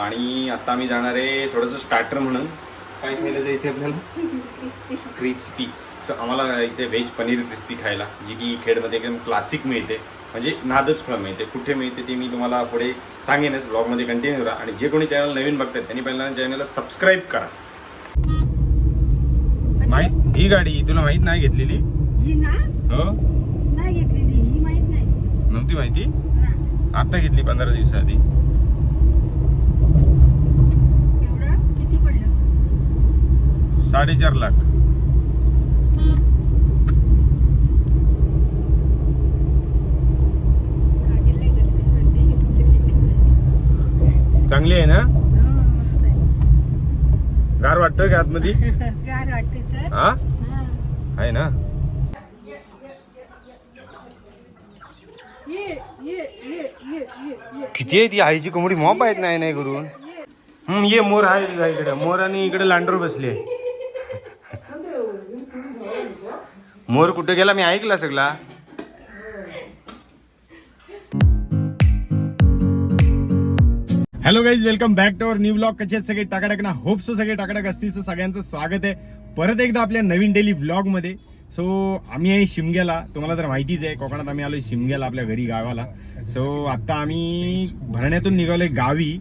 आणि आता आम्ही जाणार आहे थोडंसं स्टार्टर म्हणून. काय खायला जायचं आपल्याला? क्रिस्पी सो आम्हाला जायचं व्हेज पनीर क्रिस्पी खायला जी की खेडमध्ये एकदम क्लासिक मिळते. म्हणजे नादच खुळा मिळते. कुठे मिळते ते मी तुम्हाला पुढे सांगेनच. ब्लॉगमध्ये कंटिन्यू राहा आणि जे कोणी चॅनल नवीन बघतात त्यांनी पहिल्यांदा चॅनलला सबस्क्राईब करा. माहीत? ही गाडी तुला माहीत नाही घेतलेली? ही ना? नाही घेतलेली. माहीत नाही. नव्हती माहिती. आता घेतली पंधरा दिवसाआधी. साडेचार लाख. चांगली आहे ना? आहे गार वाटतं का आतमध्ये? हा? आहे ना? किती आहे ती आईची कोंबडी? मॉप आहेत नाही नाही करून हम्म ये मोर आहे इकडे. मोर आणि इकडे लांडोर बसली आहे मोर कुठे गेला? मी ऐकला सगळा. Hello guys welcome back to our new blog कसे सगळे? टाकाटक ना? होप सो सगळे टाकाटक असतील. सो सगळ्यांचं स्वागत आहे. परत एकदा आपल्या नवीन डेली व्लॉगमध्ये. सो आम्ही आहे शिमग्याला. तुम्हाला तर माहितीच आहे कोकणात आम्ही आलो शिमग्याला आपल्या घरी गावाला. सो आता आम्ही भरण्यातून निघालोय गावी.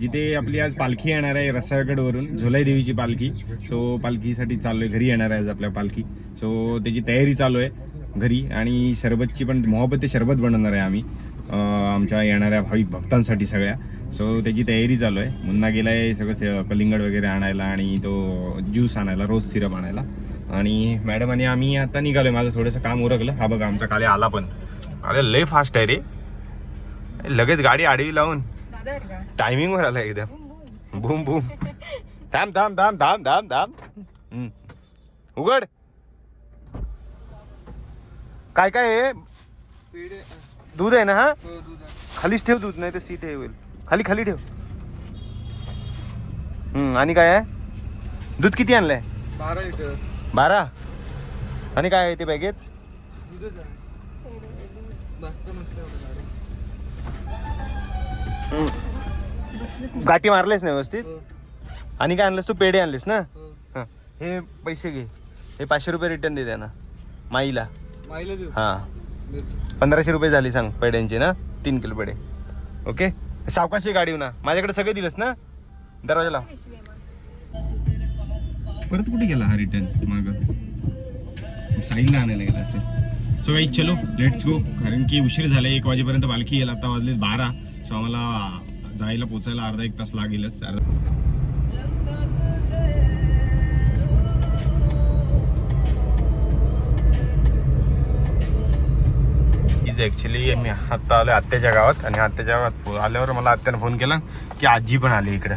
जिथे आपली आज पालखी येणार आहे रसाळगडवरून झोलाई देवीची पालखी. सो पालखीसाठी चाललोय घरी येणार आहे आज आपल्या पालखी. सो त्याची तयारी चालू आहे घरी आणि सरबतची पण मोहब्बत शरबत बनवणार आहे आम्ही. आमच्या येणाऱ्या भाविक भक्तांसाठी सगळ्या. सो त्याची तयारी चालू आहे. मुन्ना गेला आहे सगळं कलिंगड वगैरे आणायला आणि तो ज्यूस आणायला रोज सिरप आणायला. आणि मॅडम आणि आम्ही आता निघालोय. माझं थोडंसं काम उरकलं. हा बघा आमचा काले आला पण. अरे लय फास्ट आहे रे. लगेच गाडी आडवी लावून. टायमिंगवर आला एकदम बूम बूम. थांब थांब थांब थांब थांब थांब. उघड. काय काय आहे? दूध आहे ना हा? खालीच ठेव दूध नाही तर सीट आहे होईल खाली खाली ठेव. हम्म आणि काय आहे? दूध किती आणलंय? बारा लिटर. बारा? आणि काय आहे ते बॅगेत? गाठी मारलेस ना व्यवस्थित? आणि काय आणलंस तू? पेढे आणलेस ना? हो. पैसे घे. हे पाचशे रुपये रिटर्न दे त्यांना. माईला. माईला देऊ? हा. देतो. पंधराशे रुपये झाली सांग पेड्यांचे ना? तीन किलो पेढे. ओके? सावकाशी गाडी ना. माझ्याकडे सगळे दिलंस ना? दरवाजा लाव परत कुठे गेला हा रिटर्न माग. साईडला आणायला गेला असेल. सो काही चलो लेट्स गो कारण की उशीर झाला एक वाजेपर्यंत पालखी येईल. आता वाजले बारा. सो आम्हाला जायला पोचायला अर्धा एक तास लागेलच. अर्धा इज ॲक्च्युली मी आत्ता आलो आत्याच्या गावात आणि आत्याच्या गावात पो- आल्यावर मला आत्यानं फोन केला की आजी पण आली इकडं.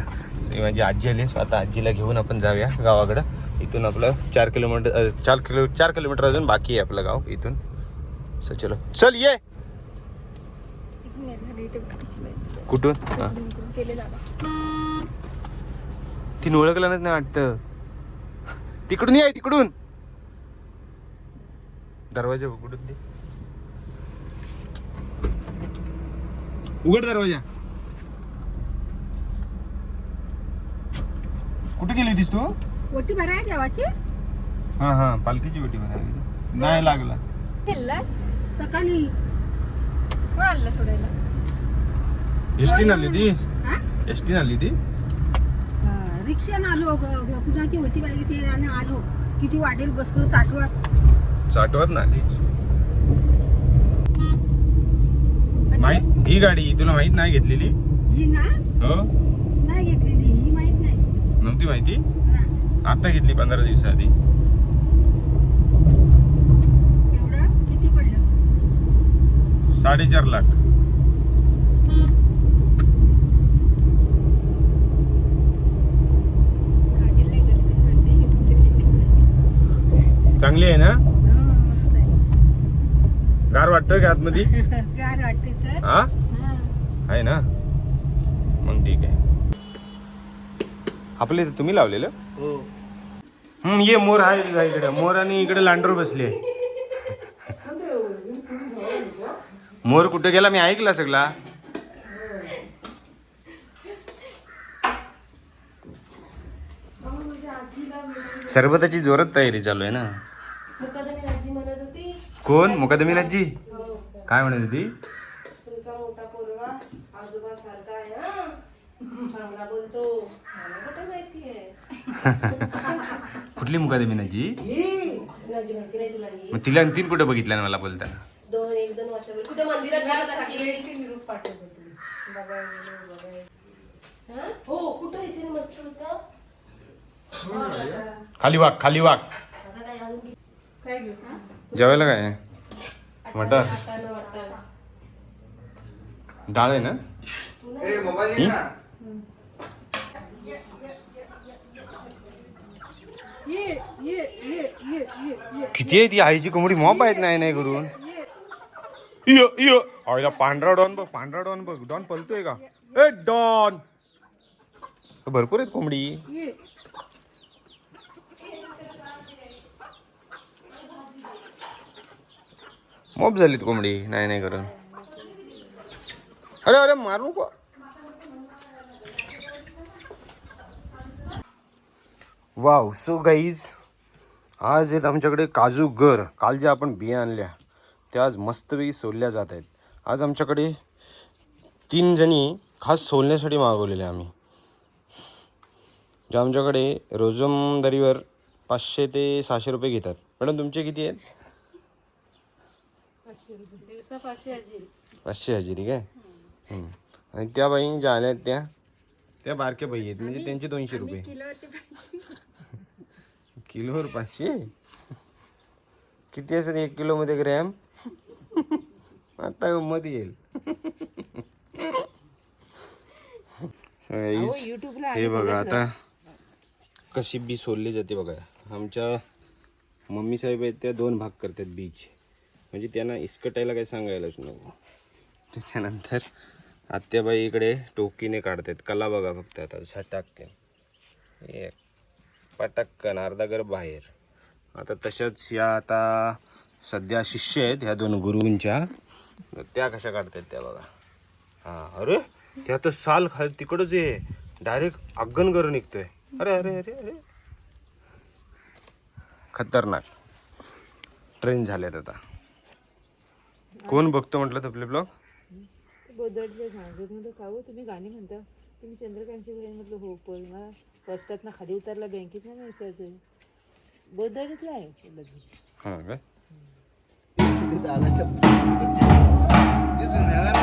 माझी आजी आली. सो आता आजीला घेऊन आपण जाऊया गावाकडं. इथून आपलं चार किलोमीटर चार किलो चार किलोमीटर अजून बाकी आहे आपलं गाव इथून. सो चलो. चल ये! कुठून? हां. तीन ओळखलं नाही वाटतं. तिकडून ये तिकडून. दरवाजा उघडून दे. उघड दरवाजा. कुठे गेली होतीस तू? ओटी भराय देवाची? हा हा. पालखीची ओटी भरायला नाही लागला. सकाळी एसटी आली ती हा? एसटी आली ती अं, रिक्षानं आलो ग- ग- कुणाची होती पाहिजे ते आणि आलो किती वाटेल बसलो चाटवा चाटवत ना आली माहीत ही गाडी तुला माहीत नाही घेतलेली ही ना हो नाही घेतलेली ही माहीत नाही नव्हती माहिती ना. आता घेतली पंधरा दिवसाआधी साडेचार लाख. चांगली आहे ना? हं, मस्त आहे. गार वाटतं का आतमध्ये? गार वाटते तर. हा? हं. आहे ना? मग ठीक आहे. आपले तुम्ही लावलेलं? हो. हम्म ये मोर आहे इकडे. मोर आणि इकडे लांडोर बसली मोर कुठे गेला? मी ऐकला सगळा. सरबताची जोरात तयारी चालू आहे ना? कोण? मुकादमी आजी काय म्हणत होती? कुठली मुकादमी नाजी मग तिला तीन कुठं बघितलं ना मला बोलताना. दोन एक दोन वर्षापूर्वी. कुठे मंदिरात निरूप पाठवत बघायला हा? हो कुठं यायचे मस्त होतं. खाली वाग खाली वाग आता काय आणून घे. जेवायला काय? मटर. वाटाणा, वाटाणा. डाळ आहे ना? ए मोबाईल घे ना. किती आहे ती आईची कोंबडी? मॉप आहेत. नाही नाही करून. इयो इयो. आईला पांढरा डॉन बघ पांढरा डॉन बघ. डॉन पलतोय का? ए डॉन. भरपूर आहेत कोंबडी. मॉप झालीत कोंबडी. नाही नाही करून अरे अरे मारू नको. वाव सो गाईज आज आहेत आमच्याकडे काजू गर काल जे आपण बिया आणल्या त्या आज मस्तपैकी सोलल्या जात आहेत. आज आमच्याकडे तीन जणी खास सोलण्यासाठी मागवलेल्या आम्ही. जे आमच्याकडे रोजमदारीवर पाचशे ते सहाशे रुपये घेतात. मॅडम तुमचे किती आहेत? पाचशे हजेरी. काय? हम्म. आणि त्या बाई ज्या आल्या आहेत त्या त्या बारक्या बाई आहेत. म्हणजे त्यांचे दोनशे रुपये. किलोवर पाचशे? किती असेल एक किलो मध्ये ग्रॅम? आता मध्ये येईल. हे बघा आता. कशी बी सोडली जाते बघा. आमच्या मम्मी साहेब आहेत त्या दोन भाग करतात बीच म्हणजे त्यांना इस्कटायला काही सांगायलाच नको. त्याच्यानंतर आत्याबाई इकडे टोकीने काढतात. कला बघा फक्त आता झटाकते. एक पटक्कन अर्धा घर बाहेर. आता तशाच या आता सध्या शिष्य आहेत ह्या दोन गुरुंच्या. त्या कशा काढतात त्या बघा. हां अरे त्या तर साल खाली तिकडच आहे. डायरेक्ट अग्गन घर निघतोय. अरे अरे अरे अरे. खतरनाक. ट्रेन झाल्यात आता. कोण बघतो म्हटलं आपले ब्लॉग गोदडचे सांगत म्हटलं का हो? तुम्ही गाणी म्हणता. तुम्ही चंद्रकांतची बहीण म्हटलं हो पण मला फस्टात ना खाली उतरला बँकेत ना विचारते आहे. हां काय Tá entendendo? Né?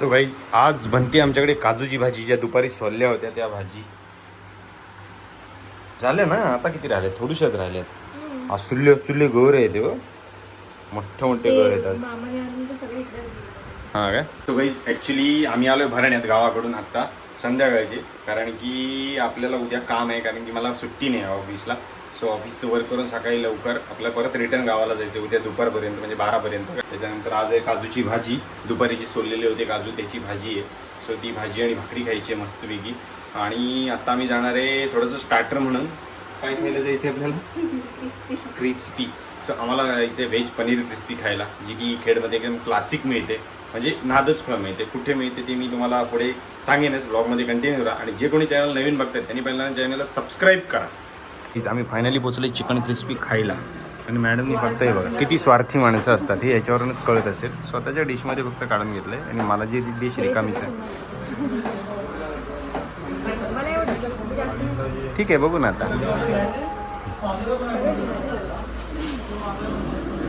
So guys आज बनते आमच्याकडे काजूची भाजी ज्या दुपारी सोलल्या होत्या त्या भाजी. झाल्या ना? आता किती राहिल्या थोडीशाच राहिल्यात. असुल्ले असुल्ले गोर आहेत हो मोठे मोठे गोर आहेत आज. हा काय सो गाईज ॲक्च्युली आम्ही आलोय भरण्यात गावाकडून आत्ता संध्याकाळची. कारण की आपल्याला उद्या काम आहे कारण की मला सुट्टी नाही आहे ऑफिसला सो ऑफिसचं वर्क करून सकाळी लवकर आपल्याला परत रिटर्न गावाला जायचं. उद्या दुपारपर्यंत म्हणजे बारापर्यंत. त्याच्यानंतर आज आहे काजूची भाजी. दुपारी जी सोललेली होती काजू त्याची भाजी आहे. सो ती भाजी आणि भाकरी खायची आहे मस्तपैकी. आणि आता आम्ही जाणार आहे थोडंसं स्टार्टर म्हणून. काय खायला जायचं आहे आपल्याला? क्रिस्पी सो आम्हाला जायचं आहे व्हेज पनीर क्रिस्पी खायला जी की खेडमध्ये एकदम क्लासिक मिळते. म्हणजे नादच खुळा मिळते. कुठे मिळते ते मी तुम्हाला पुढे सांगेनच. ब्लॉगमध्ये कंटिन्यू करा. आणि जे कोणी चॅनल नवीन बघतात त्यांनी पहिल्यांदा चॅनलला सबस्क्राईब करा. प्लीज आम्ही फायनली पोचलो चिकन क्रिस्पी खायला. आणि मॅडमनी फक्त हे बघा किती स्वार्थी माणसं असतात हे याच्यावरूनच कळत असेल. स्वतःच्या डिशमध्ये फक्त काढून घेतलं आहे आणि मला जे डिश रिकामीच आहे. ठीक आहे बघू ना आता.